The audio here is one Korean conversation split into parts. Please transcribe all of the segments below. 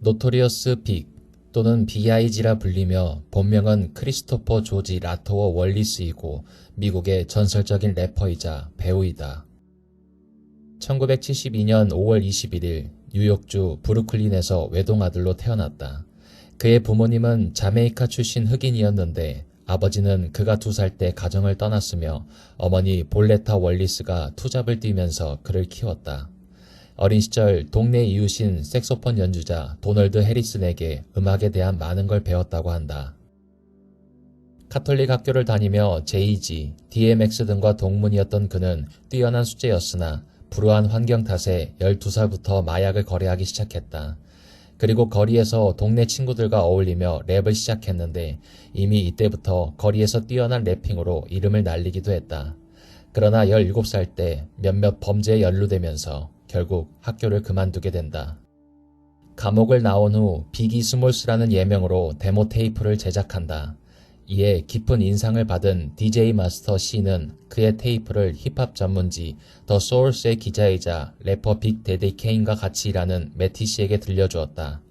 노토리어스 빅 또는 B.I.G라 불리며 본명은 크리스토퍼 조지 라토어 월리스이고 미국의 전설적인 래퍼이자 배우이다. 1972년 5월 21일 뉴욕주 브루클린에서 외동아들로 태어났다. 그의 부모님은 자메이카 출신 흑인이었는데 아버지는 그가 두 살 때 가정을 떠났으며 어머니 볼레타 월리스가 투잡을 뛰면서 그를 키웠다. 어린 시절 동네 이웃인 색소폰 연주자 도널드 해리슨에게 음악에 대한 많은 걸 배웠다고 한다. 카톨릭 학교를 다니며 JG, DMX 등과 동문이었던 그는 뛰어난 수재였으나 불우한 환경 탓에 12살부터 마약을 거래하기 시작했다. 그리고 거리에서 동네 친구들과 어울리며 랩을 시작했는데 이미 이때부터 거리에서 뛰어난 래핑으로 이름을 날리기도 했다. 그러나 17살 때 몇몇 범죄에 연루되면서 결국 학교를 그만두게 된다. 감옥을 나온 후 비기 스몰스라는 예명으로 데모 테이프를 제작한다. 이에 깊은 인상을 받은 DJ 마스터 C는 그의 테이프를 힙합 전문지 더 소울스의 기자이자 래퍼 빅 데디 케인과 같이 일하는 매티 씨에게 들려주었다.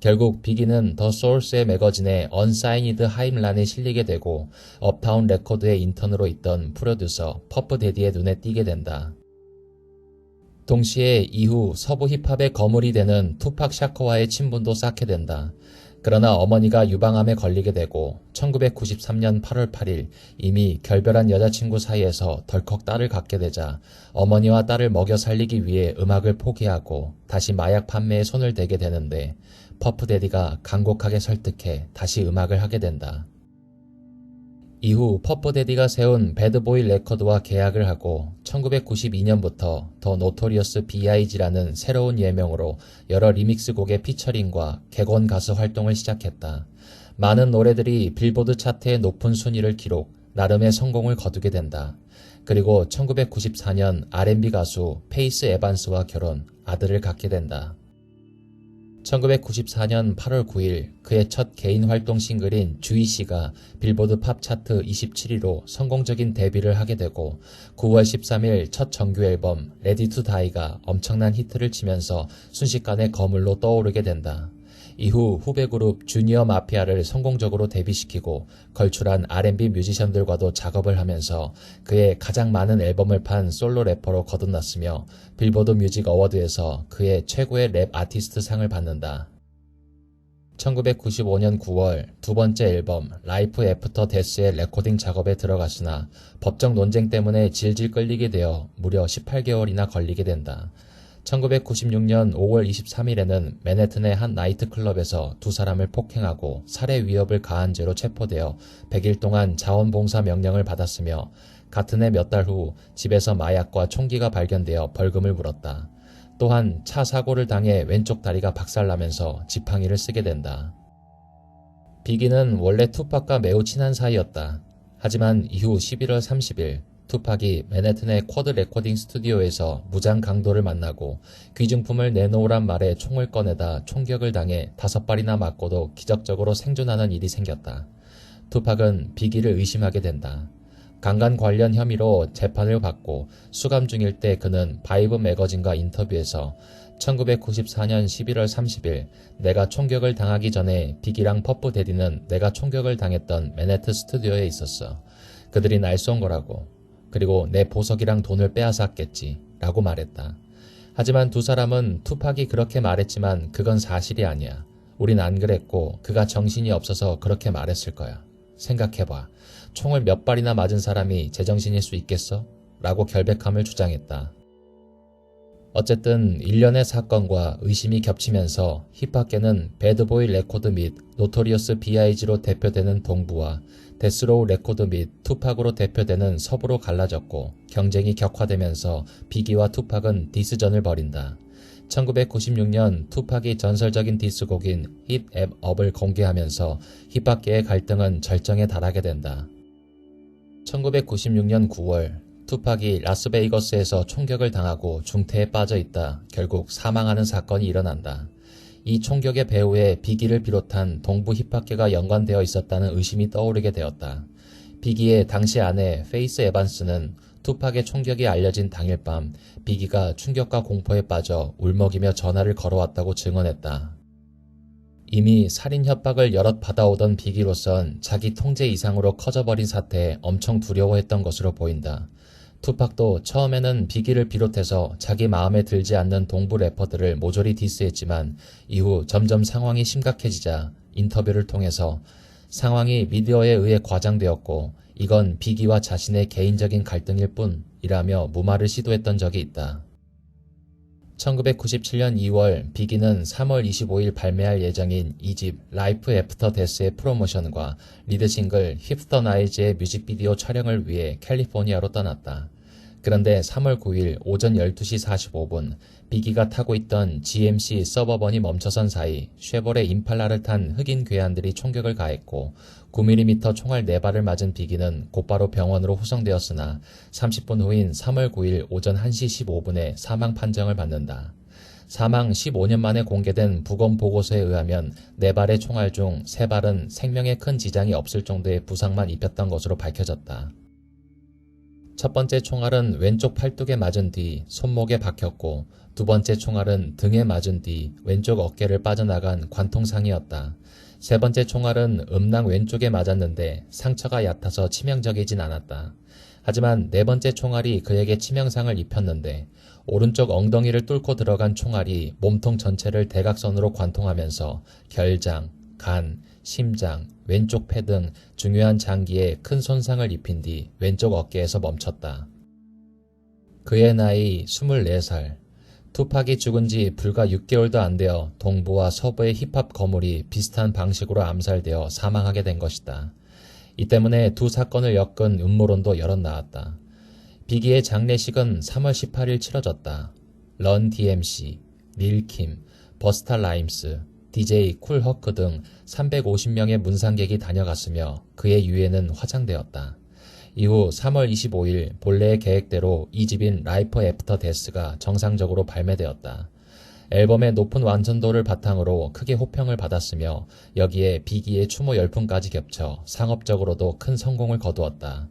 결국 비기는 더 소울스의 매거진에 언사이니드 하임란에 실리게 되고 업타운 레코드의 인턴으로 있던 프로듀서 퍼프 데디의 눈에 띄게 된다. 동시에 이후 서부 힙합의 거물이 되는 투팍 샤커와의 친분도 쌓게 된다. 그러나 어머니가 유방암에 걸리게 되고 1993년 8월 8일 이미 결별한 여자친구 사이에서 덜컥 딸을 갖게 되자 어머니와 딸을 먹여 살리기 위해 음악을 포기하고 다시 마약 판매에 손을 대게 되는데 퍼프데디가 간곡하게 설득해 다시 음악을 하게 된다. 이후 퍼프데디가 세운 배드보이 레코드와 계약을 하고 1992년부터 더 노토리어스 B.I.G라는 새로운 예명으로 여러 리믹스 곡의 피처링과 객원 가수 활동을 시작했다. 많은 노래들이 빌보드 차트의 높은 순위를 기록, 나름의 성공을 거두게 된다. 그리고 1994년 R&B 가수 페이스 에반스와 결혼, 아들을 갖게 된다. 1994년 8월 9일 그의 첫 개인 활동 싱글인 주희씨가 빌보드 팝 차트 27위로 성공적인 데뷔를 하게 되고 9월 13일 첫 정규 앨범 레디 투 다이가 엄청난 히트를 치면서 순식간에 거물로 떠오르게 된다. 이후 후배 그룹 주니어 마피아를 성공적으로 데뷔시키고 걸출한 R&B 뮤지션들과도 작업을 하면서 그의 가장 많은 앨범을 판 솔로 래퍼로 거듭났으며 빌보드 뮤직 어워드에서 그의 최고의 랩 아티스트 상을 받는다. 1995년 9월 두 번째 앨범 라이프 애프터 데스의 레코딩 작업에 들어갔으나 법적 논쟁 때문에 질질 끌리게 되어 무려 18개월이나 걸리게 된다. 1996년 5월 23일에는 맨해튼의 한 나이트클럽에서 두 사람을 폭행하고 살해 위협을 가한 죄로 체포되어 100일 동안 자원봉사 명령을 받았으며 같은 해 몇 달 후 집에서 마약과 총기가 발견되어 벌금을 물었다. 또한 차 사고를 당해 왼쪽 다리가 박살나면서 지팡이를 쓰게 된다. 비기는 원래 투팍과 매우 친한 사이였다. 하지만 이후 11월 30일 투팍이 맨해튼의 쿼드 레코딩 스튜디오에서 무장 강도를 만나고 귀중품을 내놓으란 말에 총을 꺼내다 총격을 당해 다섯 발이나 맞고도 기적적으로 생존하는 일이 생겼다. 투팍은 비기를 의심하게 된다. 강간 관련 혐의로 재판을 받고 수감 중일 때 그는 바이브 매거진과 인터뷰에서 1994년 11월 30일 내가 총격을 당하기 전에 비기랑 퍼프 데디는 내가 총격을 당했던 맨해튼 스튜디오에 있었어. 그들이 날 쏜 거라고. 그리고 내 보석이랑 돈을 빼앗았겠지. 라고 말했다. 하지만 두 사람은 투팍이 그렇게 말했지만 그건 사실이 아니야. 우린 안 그랬고 그가 정신이 없어서 그렇게 말했을 거야. 생각해봐. 총을 몇 발이나 맞은 사람이 제정신일 수 있겠어? 라고 결백함을 주장했다. 어쨌든 일련의 사건과 의심이 겹치면서 힙합계는 배드보이 레코드 및 노토리어스 B.I.G로 대표되는 동부와 데스로우 레코드 및 투팍으로 대표되는 서부로 갈라졌고 경쟁이 격화되면서 비기와 투팍은 디스전을 벌인다. 1996년 투팍이 전설적인 디스곡인 힙앱 업을 공개하면서 힙합계의 갈등은 절정에 달하게 된다. 1996년 9월 투팍이 라스베이거스에서 총격을 당하고 중태에 빠져 있다 결국 사망하는 사건이 일어난다. 이 총격의 배후에 비기를 비롯한 동부 힙합계가 연관되어 있었다는 의심이 떠오르게 되었다. 비기의 당시 아내 페이스 에반스는 투팍의 총격이 알려진 당일 밤 비기가 충격과 공포에 빠져 울먹이며 전화를 걸어왔다고 증언했다. 이미 살인 협박을 여럿 받아오던 비기로선 자기 통제 이상으로 커져버린 사태에 엄청 두려워했던 것으로 보인다. 투팍도 처음에는 비기를 비롯해서 자기 마음에 들지 않는 동부 래퍼들을 모조리 디스했지만 이후 점점 상황이 심각해지자 인터뷰를 통해서 상황이 미디어에 의해 과장되었고 이건 비기와 자신의 개인적인 갈등일 뿐이라며 무마를 시도했던 적이 있다. 1997년 2월 비기는 3월 25일 발매할 예정인 2집 라이프 애프터 데스의 프로모션과 리드 싱글 힙스터 나이즈의 뮤직비디오 촬영을 위해 캘리포니아로 떠났다. 그런데 3월 9일 오전 12시 45분 비기가 타고 있던 GMC 서버번이 멈춰선 사이 쉐보레 임팔라를 탄 흑인 괴한들이 총격을 가했고 9mm 총알 4발을 맞은 비기는 곧바로 병원으로 후송되었으나 30분 후인 3월 9일 오전 1시 15분에 사망 판정을 받는다. 사망 15년 만에 공개된 부검 보고서에 의하면 4발의 총알 중 3발은 생명에 큰 지장이 없을 정도의 부상만 입혔던 것으로 밝혀졌다. 첫 번째 총알은 왼쪽 팔뚝에 맞은 뒤 손목에 박혔고 두 번째 총알은 등에 맞은 뒤 왼쪽 어깨를 빠져나간 관통상이었다. 세 번째 총알은 음낭 왼쪽에 맞았는데 상처가 얕아서 치명적이진 않았다. 하지만 네 번째 총알이 그에게 치명상을 입혔는데 오른쪽 엉덩이를 뚫고 들어간 총알이 몸통 전체를 대각선으로 관통하면서 결장, 간, 심장, 왼쪽 폐 등 중요한 장기에 큰 손상을 입힌 뒤 왼쪽 어깨에서 멈췄다. 그의 나이 24살. 투팍이 죽은 지 불과 6개월도 안 되어 동부와 서부의 힙합 거물이 비슷한 방식으로 암살되어 사망하게 된 것이다. 이 때문에 두 사건을 엮은 음모론도 여럿 나왔다. 비기의 장례식은 3월 18일 치러졌다. 런 DMC, 릴킴, 버스타 라임스, DJ 쿨 허크 등 350명의 문상객이 다녀갔으며 그의 유해는 화장되었다. 이후 3월 25일 본래의 계획대로 2집인 라이퍼 애프터 데스가 정상적으로 발매되었다. 앨범의 높은 완전도를 바탕으로 크게 호평을 받았으며 여기에 비기의 추모 열풍까지 겹쳐 상업적으로도 큰 성공을 거두었다.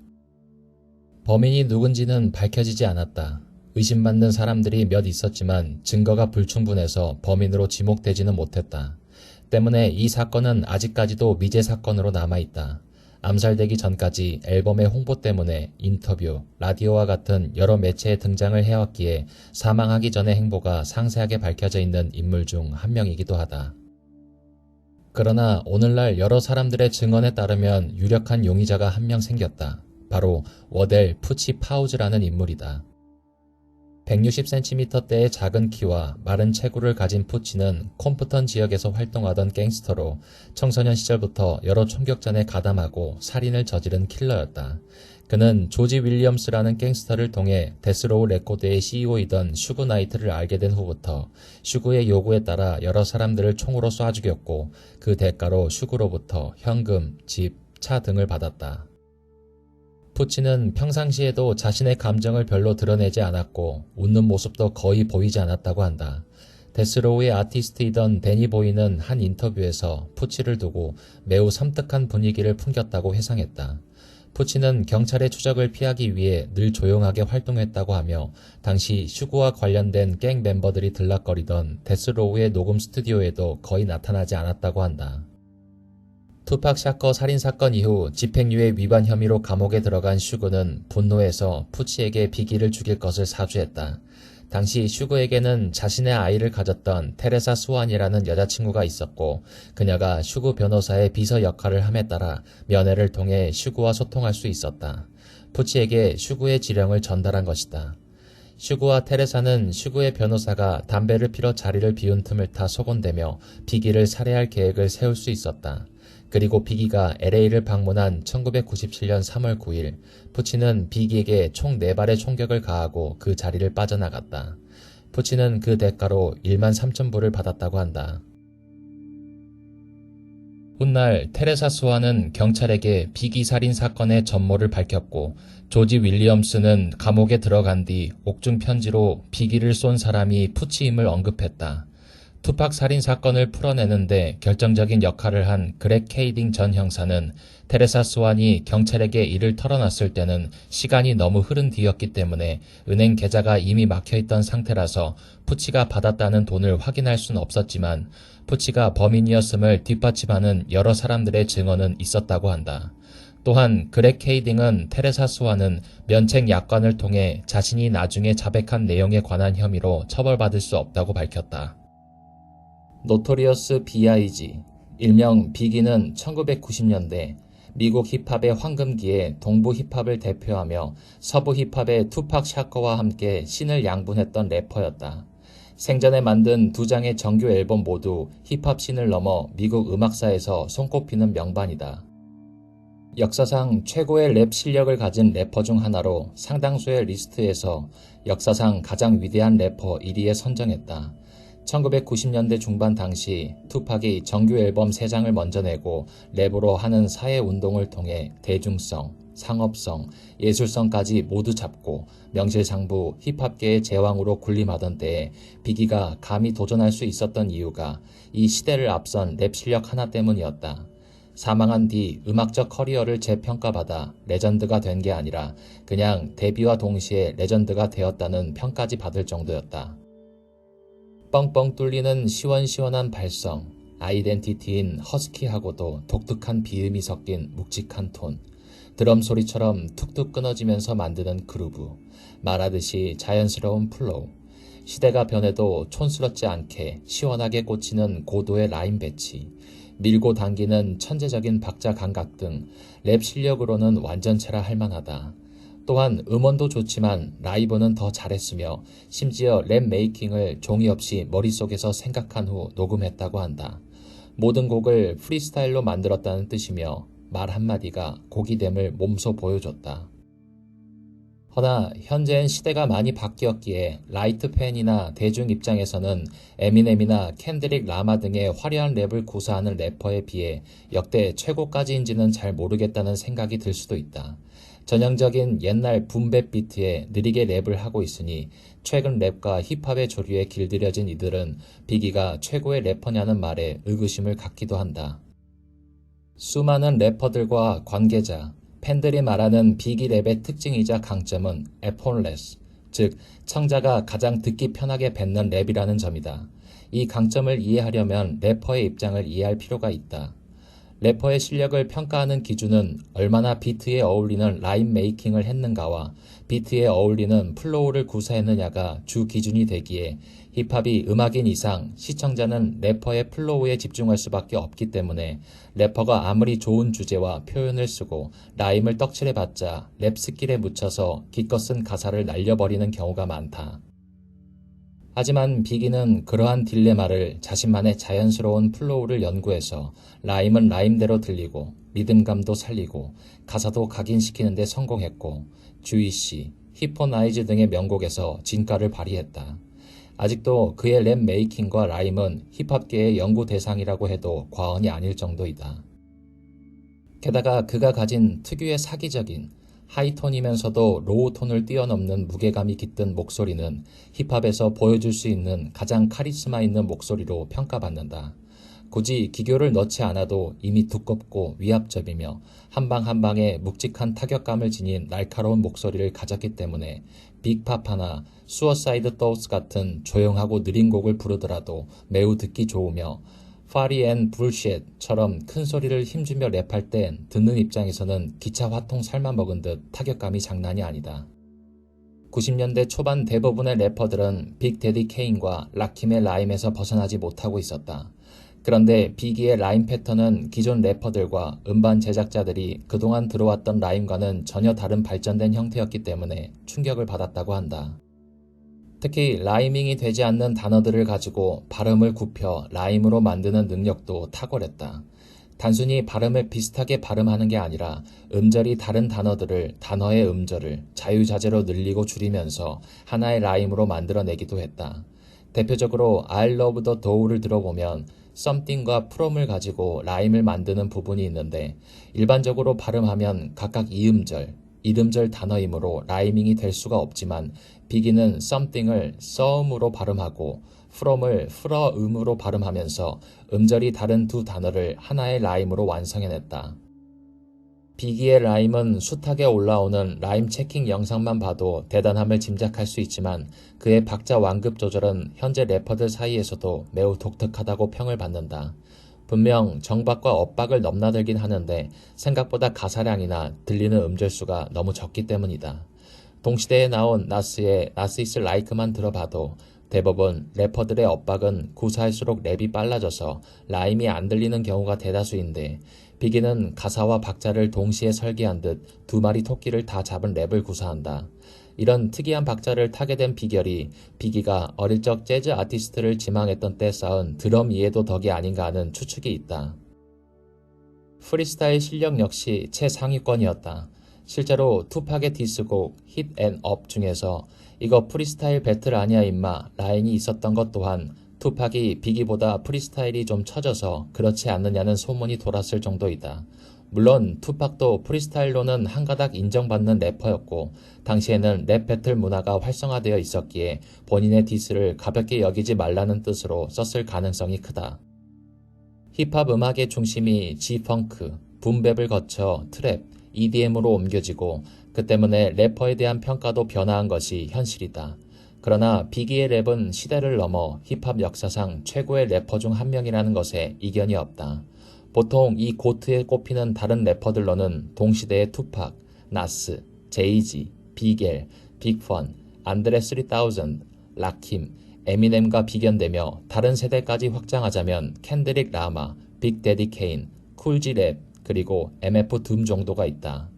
범인이 누군지는 밝혀지지 않았다. 의심받는 사람들이 몇 있었지만 증거가 불충분해서 범인으로 지목되지는 못했다. 때문에 이 사건은 아직까지도 미제 사건으로 남아있다. 암살되기 전까지 앨범의 홍보 때문에 인터뷰, 라디오와 같은 여러 매체에 등장을 해왔기에 사망하기 전의 행보가 상세하게 밝혀져 있는 인물 중 한 명이기도 하다. 그러나 오늘날 여러 사람들의 증언에 따르면 유력한 용의자가 한 명 생겼다. 바로 워델 푸치 파우즈라는 인물이다. 160cm대의 작은 키와 마른 체구를 가진 푸치는 콤프턴 지역에서 활동하던 갱스터로 청소년 시절부터 여러 총격전에 가담하고 살인을 저지른 킬러였다. 그는 조지 윌리엄스라는 갱스터를 통해 데스로우 레코드의 CEO이던 슈구 나이트를 알게 된 후부터 슈구의 요구에 따라 여러 사람들을 총으로 쏴 죽였고 그 대가로 슈구로부터 현금, 집, 차 등을 받았다. 푸치는 평상시에도 자신의 감정을 별로 드러내지 않았고 웃는 모습도 거의 보이지 않았다고 한다. 데스로우의 아티스트이던 데니 보이는 한 인터뷰에서 푸치를 두고 매우 섬뜩한 분위기를 풍겼다고 회상했다. 푸치는 경찰의 추적을 피하기 위해 늘 조용하게 활동했다고 하며 당시 슈구와 관련된 갱 멤버들이 들락거리던 데스로우의 녹음 스튜디오에도 거의 나타나지 않았다고 한다. 투팍 샤커 살인 사건 이후 집행유예 위반 혐의로 감옥에 들어간 슈그는 분노해서 푸치에게 비기를 죽일 것을 사주했다. 당시 슈그에게는 자신의 아이를 가졌던 테레사 수완이라는 여자친구가 있었고 그녀가 슈그 변호사의 비서 역할을 함에 따라 면회를 통해 슈그와 소통할 수 있었다. 푸치에게 슈그의 지령을 전달한 것이다. 슈그와 테레사는 슈그의 변호사가 담배를 피러 자리를 비운 틈을 타 속온대며 비기를 살해할 계획을 세울 수 있었다. 그리고 비기가 LA를 방문한 1997년 3월 9일 푸치는 비기에게 총 4발의 총격을 가하고 그 자리를 빠져나갔다. 푸치는 그 대가로 1만 3천 불을 받았다고 한다. 훗날 테레사 수와는 경찰에게 비기 살인 사건의 전모를 밝혔고 조지 윌리엄스는 감옥에 들어간 뒤 옥중 편지로 비기를 쏜 사람이 푸치임을 언급했다. 투팍 살인 사건을 풀어내는데 결정적인 역할을 한 그렉 케이딩 전 형사는 테레사 스완이 경찰에게 이를 털어놨을 때는 시간이 너무 흐른 뒤였기 때문에 은행 계좌가 이미 막혀있던 상태라서 푸치가 받았다는 돈을 확인할 수는 없었지만 푸치가 범인이었음을 뒷받침하는 여러 사람들의 증언은 있었다고 한다. 또한 그렉 케이딩은 테레사 스완은 면책 약관을 통해 자신이 나중에 자백한 내용에 관한 혐의로 처벌받을 수 없다고 밝혔다. 노토리어스 B.I.G. 일명 비기는 1990년대 미국 힙합의 황금기에 동부 힙합을 대표하며 서부 힙합의 투팍 샤커와 함께 신을 양분했던 래퍼였다. 생전에 만든 두 장의 정규 앨범 모두 힙합 신을 넘어 미국 음악사에서 손꼽히는 명반이다. 역사상 최고의 랩 실력을 가진 래퍼 중 하나로 상당수의 리스트에서 역사상 가장 위대한 래퍼 1위에 선정했다. 1990년대 중반 당시 투팍이 정규 앨범 3장을 먼저 내고 랩으로 하는 사회 운동을 통해 대중성, 상업성, 예술성까지 모두 잡고 명실상부 힙합계의 제왕으로 군림하던 때에 비기가 감히 도전할 수 있었던 이유가 이 시대를 앞선 랩 실력 하나 때문이었다. 사망한 뒤 음악적 커리어를 재평가받아 레전드가 된 게 아니라 그냥 데뷔와 동시에 레전드가 되었다는 평까지 받을 정도였다. 뻥뻥 뚫리는 시원시원한 발성, 아이덴티티인 허스키하고도 독특한 비음이 섞인 묵직한 톤, 드럼 소리처럼 툭툭 끊어지면서 만드는 그루브, 말하듯이 자연스러운 플로우, 시대가 변해도 촌스럽지 않게 시원하게 꽂히는 고도의 라인 배치, 밀고 당기는 천재적인 박자 감각 등 랩 실력으로는 완전체라 할 만하다. 또한 음원도 좋지만 라이브는 더 잘했으며 심지어 랩 메이킹을 종이 없이 머릿속에서 생각한 후 녹음했다고 한다. 모든 곡을 프리스타일로 만들었다는 뜻이며 말 한마디가 곡이됨을 몸소 보여줬다. 허나 현재는 시대가 많이 바뀌었기에 라이트 팬이나 대중 입장에서는 에미넴이나 캔드릭 라마 등의 화려한 랩을 구사하는 래퍼에 비해 역대 최고까지인지는 잘 모르겠다는 생각이 들 수도 있다. 전형적인 옛날 붐백 비트에 느리게 랩을 하고 있으니 최근 랩과 힙합의 조류에 길들여진 이들은 비기가 최고의 래퍼냐는 말에 의구심을 갖기도 한다. 수많은 래퍼들과 관계자, 팬들이 말하는 비기 랩의 특징이자 강점은 에폰레스, 즉 청자가 가장 듣기 편하게 뱉는 랩이라는 점이다. 이 강점을 이해하려면 래퍼의 입장을 이해할 필요가 있다. 래퍼의 실력을 평가하는 기준은 얼마나 비트에 어울리는 라인 메이킹을 했는가와 비트에 어울리는 플로우를 구사했느냐가 주 기준이 되기에 힙합이 음악인 이상 시청자는 래퍼의 플로우에 집중할 수밖에 없기 때문에 래퍼가 아무리 좋은 주제와 표현을 쓰고 라임을 떡칠해봤자 랩 스킬에 묻혀서 기껏 쓴 가사를 날려버리는 경우가 많다. 하지만 비기는 그러한 딜레마를 자신만의 자연스러운 플로우를 연구해서 라임은 라임대로 들리고 리듬감도 살리고 가사도 각인시키는데 성공했고 주이씨, 히포나이즈 등의 명곡에서 진가를 발휘했다. 아직도 그의 랩 메이킹과 라임은 힙합계의 연구 대상이라고 해도 과언이 아닐 정도이다. 게다가 그가 가진 특유의 사기적인 하이톤이면서도 로우톤을 뛰어넘는 무게감이 깃든 목소리는 힙합에서 보여줄 수 있는 가장 카리스마 있는 목소리로 평가받는다. 굳이 기교를 넣지 않아도 이미 두껍고 위압적이며 한방 한방에 묵직한 타격감을 지닌 날카로운 목소리를 가졌기 때문에 빅파파나 수어사이드 더우스 같은 조용하고 느린 곡을 부르더라도 매우 듣기 좋으며 파리 앤 불쉣처럼 큰 소리를 힘주며 랩할 땐 듣는 입장에서는 기차 화통 삶아 먹은 듯 타격감이 장난이 아니다. 90년대 초반 대부분의 래퍼들은 빅데디 케인과 라킴의 라임에서 벗어나지 못하고 있었다. 그런데 비기의 라임 패턴은 기존 래퍼들과 음반 제작자들이 그동안 들어왔던 라임과는 전혀 다른 발전된 형태였기 때문에 충격을 받았다고 한다. 특히 라이밍이 되지 않는 단어들을 가지고 발음을 굽혀 라임으로 만드는 능력도 탁월했다. 단순히 발음을 비슷하게 발음하는 게 아니라 음절이 다른 단어들을 단어의 음절을 자유자재로 늘리고 줄이면서 하나의 라임으로 만들어내기도 했다. 대표적으로 I love the dow를 들어보면 something과 from을 가지고 라임을 만드는 부분이 있는데 일반적으로 발음하면 각각 이음절, 이름절 단어이므로 라이밍이 될 수가 없지만 비기는 something을 some으로 발음하고 from을 프러음으로 발음하면서 음절이 다른 두 단어를 하나의 라임으로 완성해냈다. 비기의 라임은 숱하게 올라오는 라임 체킹 영상만 봐도 대단함을 짐작할 수 있지만 그의 박자 완급 조절은 현재 래퍼들 사이에서도 매우 독특하다고 평을 받는다. 분명 정박과 엇박을 넘나들긴 하는데 생각보다 가사량이나 들리는 음절수가 너무 적기 때문이다. 동시대에 나온 나스의 나스 이스 라이크만 들어봐도 대부분 래퍼들의 엇박은 구사할수록 랩이 빨라져서 라임이 안 들리는 경우가 대다수인데 비기는 가사와 박자를 동시에 설계한 듯 두 마리 토끼를 다 잡은 랩을 구사한다. 이런 특이한 박자를 타게 된 비결이 비기가 어릴 적 재즈 아티스트를 지망했던 때 쌓은 드럼 이해도 덕이 아닌가 하는 추측이 있다. 프리스타일 실력 역시 최상위권이었다. 실제로 투팍의 디스곡 힛앤업 중에서 이거 프리스타일 배틀 아니야 임마 라인이 있었던 것 또한 투팍이 비기보다 프리스타일이 좀 처져서 그렇지 않느냐는 소문이 돌았을 정도이다. 물론 투팍도 프리스타일로는 한가닥 인정받는 래퍼였고 당시에는 랩 배틀 문화가 활성화되어 있었기에 본인의 디스를 가볍게 여기지 말라는 뜻으로 썼을 가능성이 크다. 힙합 음악의 중심이 G-펑크, 붐랩을 거쳐 트랩, EDM으로 옮겨지고 그 때문에 래퍼에 대한 평가도 변화한 것이 현실이다. 그러나 비기의 랩은 시대를 넘어 힙합 역사상 최고의 래퍼 중 한 명이라는 것에 이견이 없다. 보통 이 고트에 꼽히는 다른 래퍼들로는 동시대의 투팍, 나스, 제이지, 비겔, 빅펀, 안드레 3000, 라킴, 에미넴과 비견되며 다른 세대까지 확장하자면 캔드릭 라마, 빅데디 케인, 쿨지 랩, 그리고 MF 둠 정도가 있다.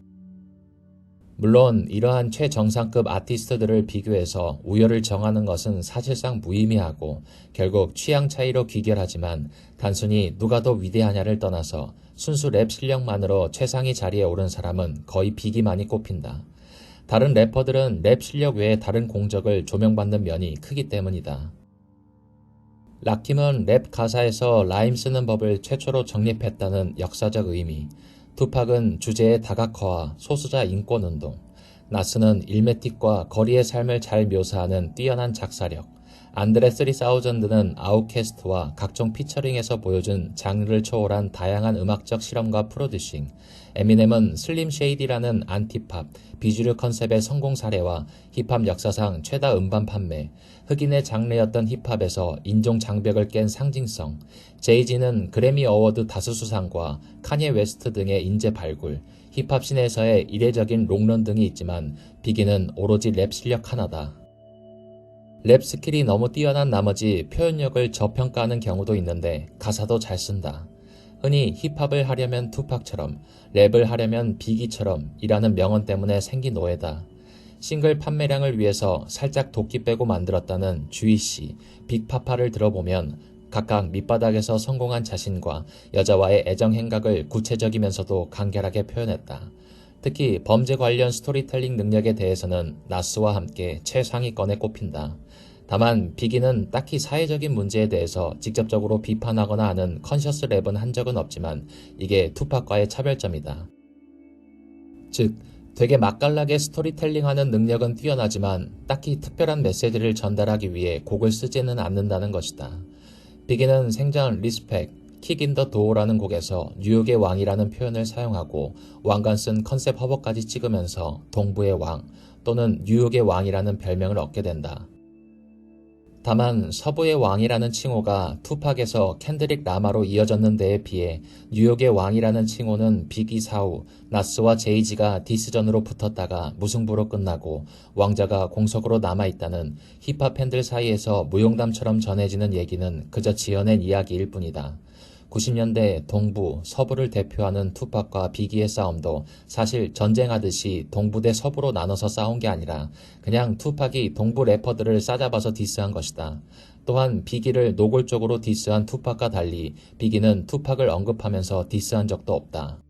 물론 이러한 최정상급 아티스트들을 비교해서 우열을 정하는 것은 사실상 무의미하고 결국 취향 차이로 귀결하지만 단순히 누가 더 위대하냐를 떠나서 순수 랩 실력만으로 최상위 자리에 오른 사람은 거의 비기만이 꼽힌다. 다른 래퍼들은 랩 실력 외에 다른 공적을 조명받는 면이 크기 때문이다. 락킴은 랩 가사에서 라임 쓰는 법을 최초로 정립했다는 역사적 의미, 투팍은 주제의 다각화와 소수자 인권운동, 나스는 일메틱과 거리의 삶을 잘 묘사하는 뛰어난 작사력, 안드레 3000는 아웃캐스트와 각종 피처링에서 보여준 장르를 초월한 다양한 음악적 실험과 프로듀싱, 에미넴은 슬림 쉐이디라는 안티팝, 비주류 컨셉의 성공 사례와 힙합 역사상 최다 음반 판매, 흑인의 장르였던 힙합에서 인종 장벽을 깬 상징성, 제이지는 그래미 어워드 다수 수상과 카니에 웨스트 등의 인재 발굴, 힙합 씬에서의 이례적인 롱런 등이 있지만 비기는 오로지 랩 실력 하나다. 랩 스킬이 너무 뛰어난 나머지 표현력을 저평가하는 경우도 있는데 가사도 잘 쓴다. 흔히 힙합을 하려면 투팍처럼, 랩을 하려면 비기처럼 이라는 명언 때문에 생긴 오해다. 싱글 판매량을 위해서 살짝 도끼 빼고 만들었다는 주희씨, 빅파파를 들어보면 각각 밑바닥에서 성공한 자신과 여자와의 애정 행각을 구체적이면서도 간결하게 표현했다. 특히 범죄 관련 스토리텔링 능력에 대해서는 나스와 함께 최상위권에 꼽힌다. 다만 비기는 딱히 사회적인 문제에 대해서 직접적으로 비판하거나 하는 컨셔스 랩은 한 적은 없지만 이게 투팍과의 차별점이다. 즉, 되게 맛깔나게 스토리텔링하는 능력은 뛰어나지만 딱히 특별한 메시지를 전달하기 위해 곡을 쓰지는 않는다는 것이다. 비기는 생전 리스펙, 킥인 더 도어라는 곡에서 뉴욕의 왕이라는 표현을 사용하고 왕관 쓴 컨셉 허버까지 찍으면서 동부의 왕 또는 뉴욕의 왕이라는 별명을 얻게 된다. 다만 서부의 왕이라는 칭호가 투팍에서 캔드릭 라마로 이어졌는 데에 비해 뉴욕의 왕이라는 칭호는 비기 사후 나스와 제이지가 디스전으로 붙었다가 무승부로 끝나고 왕자가 공석으로 남아있다는 힙합 팬들 사이에서 무용담처럼 전해지는 얘기는 그저 지어낸 이야기일 뿐이다. 90년대 동부, 서부를 대표하는 투팍과 비기의 싸움도 사실 전쟁하듯이 동부 대 서부로 나눠서 싸운 게 아니라 그냥 투팍이 동부 래퍼들을 싸잡아서 디스한 것이다. 또한 비기를 노골적으로 디스한 투팍과 달리 비기는 투팍을 언급하면서 디스한 적도 없다.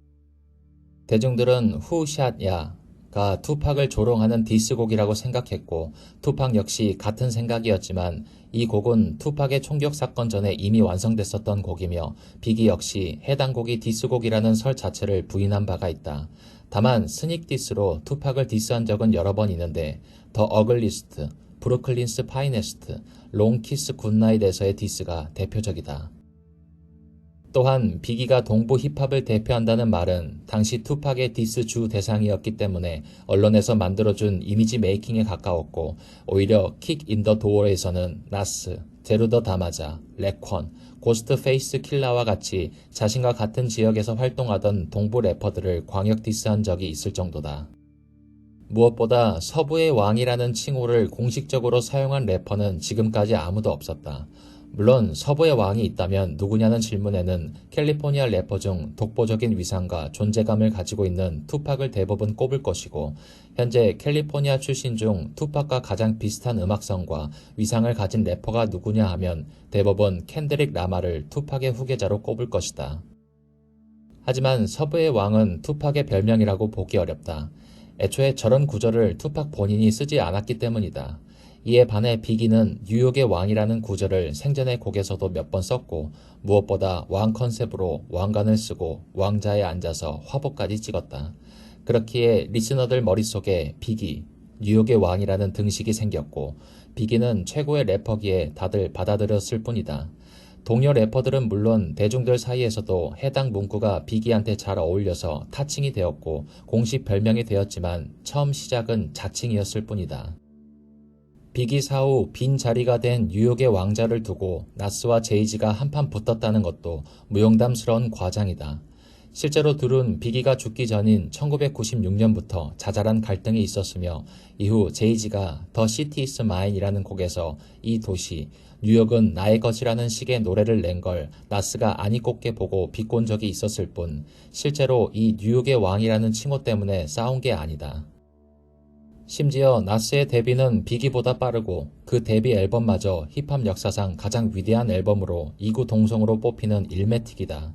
대중들은 후샷야, 가 투팍을 조롱하는 디스곡이라고 생각했고 투팍 역시 같은 생각이었지만 이 곡은 투팍의 총격 사건 전에 이미 완성됐었던 곡이며 비기 역시 해당 곡이 디스곡이라는 설 자체를 부인한 바가 있다. 다만 스닉 디스로 투팍을 디스한 적은 여러 번 있는데 더 어글리스트, 브루클린스 파이네스트, 롱키스 굿나잇에서의 디스가 대표적이다. 또한 비기가 동부 힙합을 대표한다는 말은 당시 투팍의 디스 주 대상이었기 때문에 언론에서 만들어준 이미지 메이킹에 가까웠고 오히려 킥 인 더 도어에서는 나스, 데루더 다마자, 레콘, 고스트 페이스 킬라와 같이 자신과 같은 지역에서 활동하던 동부 래퍼들을 광역 디스한 적이 있을 정도다. 무엇보다 서부의 왕이라는 칭호를 공식적으로 사용한 래퍼는 지금까지 아무도 없었다. 물론 서부의 왕이 있다면 누구냐는 질문에는 캘리포니아 래퍼 중 독보적인 위상과 존재감을 가지고 있는 투팍을 대부분 꼽을 것이고 현재 캘리포니아 출신 중 투팍과 가장 비슷한 음악성과 위상을 가진 래퍼가 누구냐 하면 대부분 캔드릭 라마를 투팍의 후계자로 꼽을 것이다. 하지만 서부의 왕은 투팍의 별명이라고 보기 어렵다. 애초에 저런 구절을 투팍 본인이 쓰지 않았기 때문이다. 이에 반해 비기는 뉴욕의 왕이라는 구절을 생전의 곡에서도 몇 번 썼고 무엇보다 왕 컨셉으로 왕관을 쓰고 왕자에 앉아서 화보까지 찍었다. 그렇기에 리스너들 머릿속에 비기, 뉴욕의 왕이라는 등식이 생겼고 비기는 최고의 래퍼기에 다들 받아들였을 뿐이다. 동료 래퍼들은 물론 대중들 사이에서도 해당 문구가 비기한테 잘 어울려서 타칭이 되었고 공식 별명이 되었지만 처음 시작은 자칭이었을 뿐이다. 비기 사후 빈 자리가 된 뉴욕의 왕자를 두고 나스와 제이지가 한판 붙었다는 것도 무용담스러운 과장이다. 실제로 둘은 비기가 죽기 전인 1996년부터 자잘한 갈등이 있었으며 이후 제이지가 더 시티 이스 마인이라는 곡에서 이 도시, 뉴욕은 나의 것이라는 식의 노래를 낸 걸 나스가 아니 꼽게 보고 비꼰 적이 있었을 뿐 실제로 이 뉴욕의 왕이라는 칭호 때문에 싸운 게 아니다. 심지어 나스의 데뷔는 비기보다 빠르고 그 데뷔 앨범마저 힙합 역사상 가장 위대한 앨범으로 이구 동성으로 뽑히는 일매틱이다.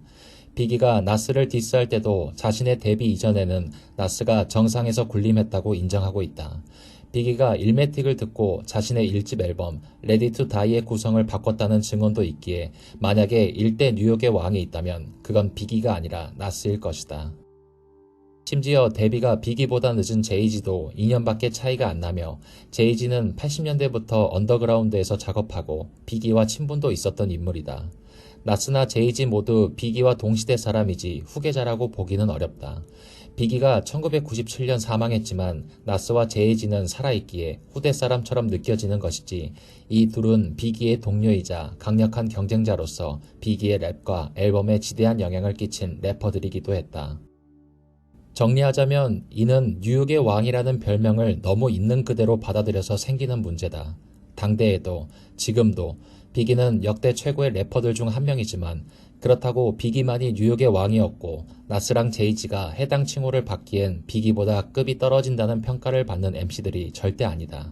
비기가 나스를 디스할 때도 자신의 데뷔 이전에는 나스가 정상에서 군림했다고 인정하고 있다. 비기가 일매틱을 듣고 자신의 1집 앨범 레디 투 다이의 구성을 바꿨다는 증언도 있기에 만약에 일대 뉴욕의 왕이 있다면 그건 비기가 아니라 나스일 것이다. 심지어 데뷔가 비기보다 늦은 제이지도 2년밖에 차이가 안 나며 제이지는 80년대부터 언더그라운드에서 작업하고 비기와 친분도 있었던 인물이다. 나스나 제이지 모두 비기와 동시대 사람이지 후계자라고 보기는 어렵다. 비기가 1997년 사망했지만 나스와 제이지는 살아있기에 후대 사람처럼 느껴지는 것이지 이 둘은 비기의 동료이자 강력한 경쟁자로서 비기의 랩과 앨범에 지대한 영향을 끼친 래퍼들이기도 했다. 정리하자면 이는 뉴욕의 왕이라는 별명을 너무 있는 그대로 받아들여서 생기는 문제다. 당대에도 지금도 비기는 역대 최고의 래퍼들 중 한 명이지만 그렇다고 비기만이 뉴욕의 왕이었고 나스랑 제이지가 해당 칭호를 받기엔 비기보다 급이 떨어진다는 평가를 받는 MC들이 절대 아니다.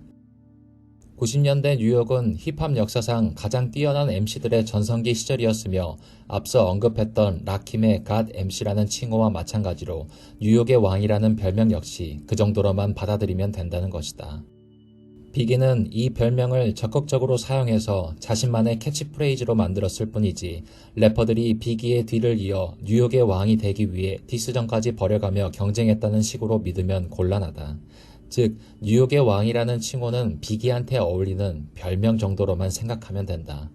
90년대 뉴욕은 힙합 역사상 가장 뛰어난 MC들의 전성기 시절이었으며 앞서 언급했던 라킴의 갓 MC라는 칭호와 마찬가지로 뉴욕의 왕이라는 별명 역시 그 정도로만 받아들이면 된다는 것이다. 비기는 이 별명을 적극적으로 사용해서 자신만의 캐치프레이즈로 만들었을 뿐이지 래퍼들이 비기의 뒤를 이어 뉴욕의 왕이 되기 위해 디스전까지 벌여가며 경쟁했다는 식으로 믿으면 곤란하다. 즉 뉴욕의 왕이라는 칭호는 비기한테 어울리는 별명 정도로만 생각하면 된다.